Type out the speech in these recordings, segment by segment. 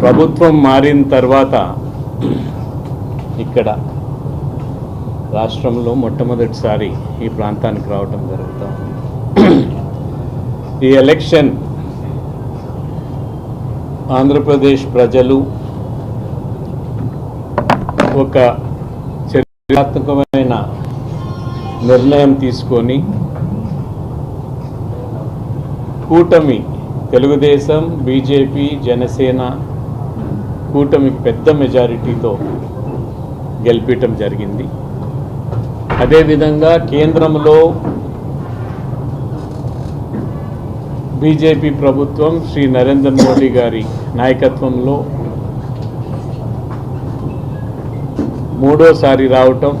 ప్రభుత్వం మారిన తర్వాత ఇక్కడ రాష్ట్రంలో మొట్టమొదటిసారి ఈ ప్రాంతానికి రావటం జరుగుతూ ఈ ఎలక్షన్ ఆంధ్రప్రదేశ్ ప్రజలు ఒక చరిత్రాత్మకమైన నిర్ణయం తీసుకొని కూటమి తెలుగుదేశం బీజేపీ జనసేన కూటమి పెద్ద మెజారిటీతో గెలిపించడం జరిగింది. అదేవిధంగా కేంద్రంలో బీజేపీ ప్రభుత్వం శ్రీ నరేంద్ర మోడీ గారి నాయకత్వంలో మూడోసారి రావటం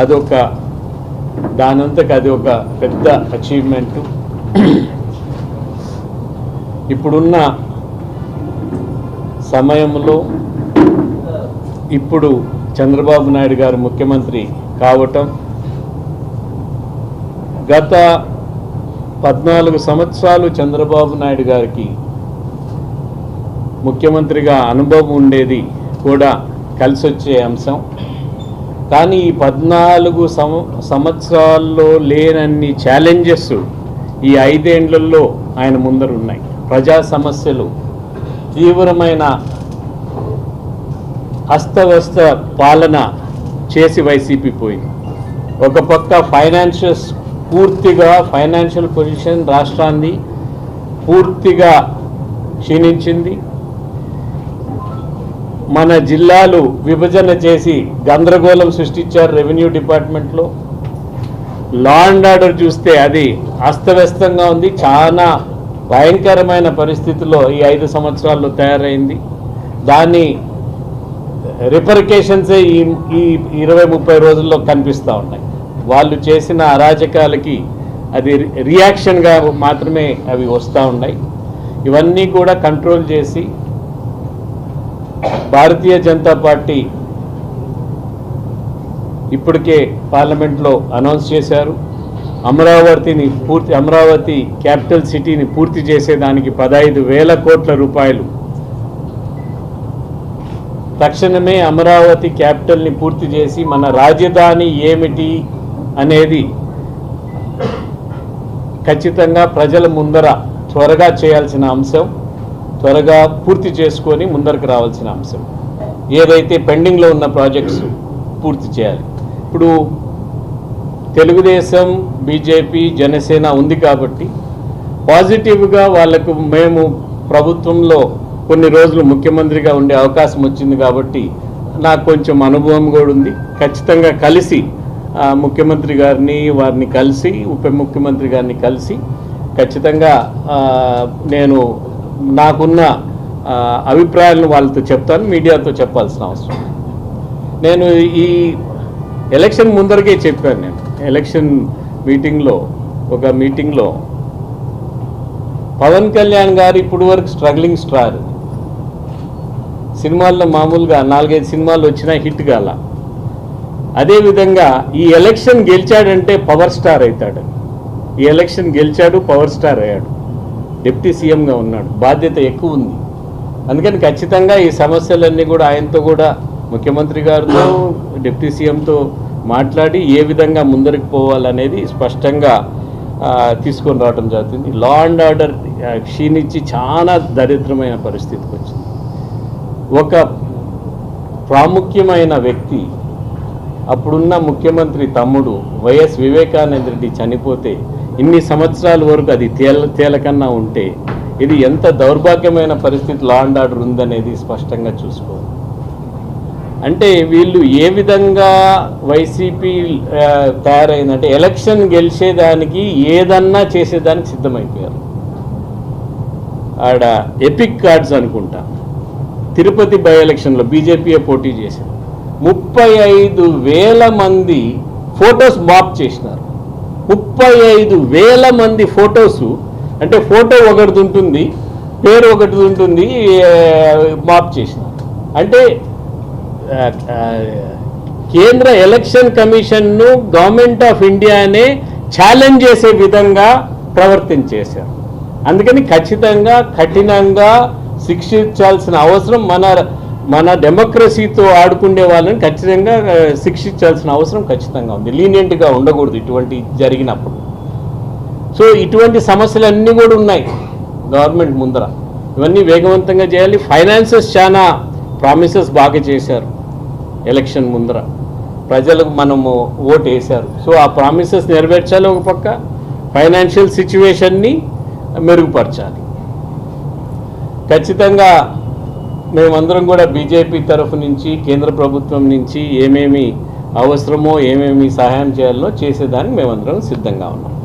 అదొక దానంతకు అది ఒక పెద్ద అచీవ్మెంట్ ఇప్పుడున్న సమయంలో ఇప్పుడు చంద్రబాబు నాయుడు గారు ముఖ్యమంత్రి కావటం గత పద్నాలుగు సంవత్సరాలు చంద్రబాబు నాయుడు గారికి ముఖ్యమంత్రిగా అనుభవం ఉండేది కూడా కలిసి వచ్చే అంశం. కానీ ఈ పద్నాలుగు సం సంవత్సరాల్లో లేనన్ని ఛాలెంజెస్ ఈ ఐదేండ్లలో ఆయన ముందర ఉన్నాయి ప్రజా సమస్యలు తీవ్రమైన అస్తవ్యస్త పాలన చేసి వైసీపీ పోయింది. ఒక పక్క ఫైనాన్షియల్స్ పూర్తిగా ఫైనాన్షియల్ పొజిషన్ రాష్ట్రాన్ని పూర్తిగా క్షీణించింది. మన జిల్లాలు విభజన చేసి గందరగోళం సృష్టించారు రెవెన్యూ డిపార్ట్మెంట్లో. లా అండ్ ఆర్డర్ చూస్తే అది అస్తవ్యస్తంగా ఉంది. చాలా భయంకరమైన పరిస్థితిలో ఈ ఐదు సంవత్సరాల్లో తయారైంది. దాన్ని రిపరికేషన్సే ఈ ఈ ఇరవై ముప్పై రోజుల్లో కనిపిస్తూ ఉన్నాయి. వాళ్ళు చేసిన అరాజకాలకి అది రియాక్షన్గా మాత్రమే అవి వస్తూ ఉన్నాయి. ఇవన్నీ కూడా కంట్రోల్ చేసి భారతీయ జనతా పార్టీ ఇప్పటికే పార్లమెంట్లో అనౌన్స్ చేశారు. అమరావతిని పూర్తి అమరావతి క్యాపిటల్ సిటీని పూర్తి చేసేదానికి పదహైదు వేల కోట్ల రూపాయలు. తక్షణమే అమరావతి క్యాపిటల్ని పూర్తి చేసి మన రాజధాని ఏమిటి అనేది ఖచ్చితంగా ప్రజల ముందర త్వరగా చేయాల్సిన అంశం త్వరగా పూర్తి చేసుకొని ముందరకు రావాల్సిన అంశం. ఏదైతే పెండింగ్లో ఉన్న ప్రాజెక్ట్స్ పూర్తి చేయాలి. ఇప్పుడు తెలుగుదేశం బీజేపీ జనసేన ఉంది కాబట్టి పాజిటివ్గా వాళ్ళకు మేము ప్రభుత్వంలో కొన్ని రోజులు ముఖ్యమంత్రిగా ఉండే అవకాశం వచ్చింది కాబట్టి నాకు కొంచెం అనుభవం కూడా ఉంది. ఖచ్చితంగా కలిసి ముఖ్యమంత్రి గారిని వారిని కలిసి ఉప ముఖ్యమంత్రి గారిని కలిసి ఖచ్చితంగా నేను నాకున్న అభిప్రాయాలను వాళ్ళతో చెప్తాను మీడియాతో చెప్పాల్సిన అవసరం నేను ఈ ఎలక్షన్ ముందరకే చెప్పాను నేను. ఎలక్షన్ మీటింగ్లో ఒక మీటింగ్లో పవన్ కళ్యాణ్ గారు ఇప్పుడు వరకు స్ట్రగ్లింగ్ స్టార్. సినిమాల్లో మామూలుగా నాలుగైదు సినిమాలు వచ్చినా హిట్ కాల. అదేవిధంగా ఈ ఎలక్షన్ గెలిచాడంటే పవర్ స్టార్ అవుతాడు ఈ ఎలక్షన్ గెలిచాడు పవర్ స్టార్ అయ్యాడు. డిప్యూటీ సీఎంగా ఉన్నాడు. బాధ్యత ఎక్కువ ఉంది. అందుకని ఖచ్చితంగా ఈ సమస్యలన్నీ కూడా ఆయనతో కూడా ముఖ్యమంత్రి గారితో డిప్యూటీ సీఎంతో మాట్లాడి ఏ విధంగా ముందరికి పోవాలనేది స్పష్టంగా తీసుకొని రావడం జరుగుతుంది. లా అండ్ ఆర్డర్ క్షీణించి చాలా దరిద్రమైన పరిస్థితికి వచ్చింది. ఒక ప్రాముఖ్యమైన వ్యక్తి అప్పుడున్న ముఖ్యమంత్రి తమ్ముడు వైఎస్ వివేకానంద రెడ్డి చనిపోతే ఇన్ని సంవత్సరాల వరకు అది తేల తేలకన్నా ఉంటే ఇది ఎంత దౌర్భాగ్యమైన పరిస్థితి లా అండ్ ఆర్డర్ ఉందనేది స్పష్టంగా చూసుకోవాలి. అంటే వీళ్ళు ఏ విధంగా వైసీపీ తయారైందంటే ఎలక్షన్ గెలిచేదానికి ఏదన్నా చేసేదానికి సిద్ధమైపోయారు. ఆడ ఎపిక్ కార్డ్స్ అనుకుంటా. తిరుపతి బై ఎలక్షన్లో బీజేపీయే పోటీ చేశారు ముప్పై ఐదు వేల మంది ఫొటోస్ మాప్ చేసినారు. ముప్పై ఐదు వేల మంది ఫొటోస్ అంటే ఫోటో ఒకటి ఉంటుంది పేరు ఒకటి ఉంటుంది మాప్ చేసినారు. అంటే కేంద్ర ఎలక్షన్ కమిషన్ను గవర్నమెంట్ ఆఫ్ ఇండియానే ఛాలెంజ్ చేసే విధంగా ప్రవర్తించేశారు. అందుకని ఖచ్చితంగా కఠినంగా శిక్షించాల్సిన అవసరం మన మన డెమోక్రసీతో ఆడుకునే వాళ్ళని ఖచ్చితంగా శిక్షించాల్సిన అవసరం ఖచ్చితంగా ఉంది. లీనియంట్గా ఉండకూడదు ఇటువంటి జరిగినప్పుడు. సో ఇటువంటి సమస్యలన్నీ కూడా ఉన్నాయి గవర్నమెంట్ ముందర. ఇవన్నీ వేగవంతంగా చేయాలి. ఫైనాన్సెస్ చాలా ప్రామిసెస్ బాగా చేశారు. ఎలక్షన్ ముందర. ప్రజలకు మనము ఓటు వేశారు. సో ఆ ప్రామిసెస్ నెరవేర్చాలి ఒక పక్క. ఫైనాన్షియల్ సిచ్యువేషన్ని మెరుగుపరచాలి. ఖచ్చితంగా మేమందరం కూడా బీజేపీ తరఫు నుంచి కేంద్ర ప్రభుత్వం నుంచి ఏమేమి అవసరమో ఏమేమి సహాయం చేయాలో చేసేదానికి మేమందరం సిద్ధంగా ఉన్నాం.